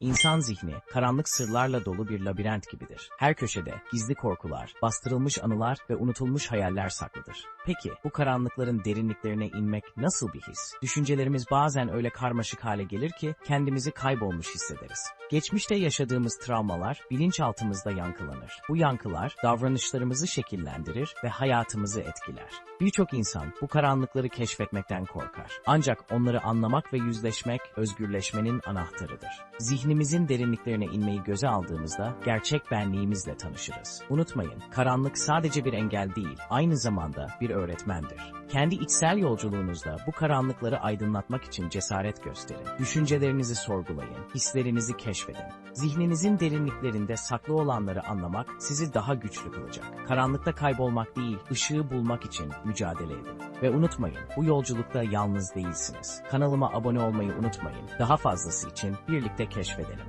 İnsan zihni, karanlık sırlarla dolu bir labirent gibidir. Her köşede gizli korkular, bastırılmış anılar ve unutulmuş hayaller saklıdır. Peki, bu karanlıkların derinliklerine inmek nasıl bir his? Düşüncelerimiz bazen öyle karmaşık hale gelir ki kendimizi kaybolmuş hissederiz. Geçmişte yaşadığımız travmalar bilinçaltımızda yankılanır. Bu yankılar davranışlarımızı şekillendirir ve hayatımızı etkiler. Birçok insan bu karanlıkları keşfetmekten korkar. Ancak onları anlamak ve yüzleşmek özgürleşmenin anahtarıdır. Zihnimizin derinliklerine inmeyi göze aldığımızda gerçek benliğimizle tanışırız. Unutmayın, karanlık sadece bir engel değil, aynı zamanda bir öğretmendir. Kendi içsel yolculuğunuzda bu karanlıkları aydınlatmak için cesaret gösterin. Düşüncelerinizi sorgulayın, hislerinizi keşfedin. Zihninizin derinliklerinde saklı olanları anlamak sizi daha güçlü kılacak. Karanlıkta kaybolmak değil, ışığı bulmak için mücadele edin. Ve unutmayın, bu yolculukta yalnız değilsiniz. Kanalıma abone olmayı unutmayın. Daha fazlası için birlikte keşfedelim.